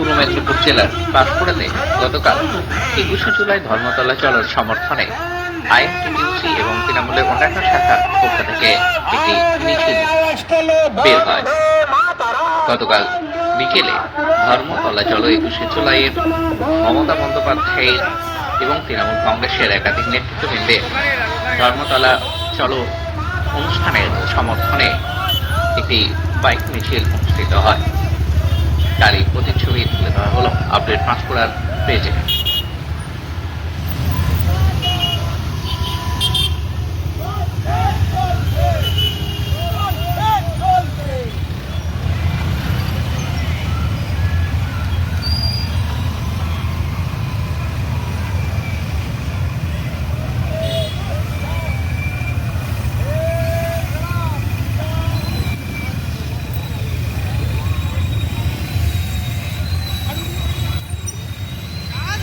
পূর্ব মেদিনীপুর জেলার পাঁশকুড়াতে গতকাল একুশে জুলাই ধর্মতলা চলার সমর্থনে আইএনটিটিউসি এবং তৃণমূলের অন্যান্য শাখার পক্ষ থেকে একটি মিছিল বের হয়। গতকাল বিকেলে ধর্মতলা চলো একুশে জুলাইয়ের মমতা বন্দ্যোপাধ্যায়ের এবং তৃণমূল কংগ্রেসের একাধিক নেতৃত্ববৃন্দে ধর্মতলা চলো অনুষ্ঠানের সমর্থনে একটি বাইক মিছিল অনুষ্ঠিত হয়। তারই প্রতিচ্ছবি তুলে ধরা হলো। আপডেট পাঁচকুড়ার পেজে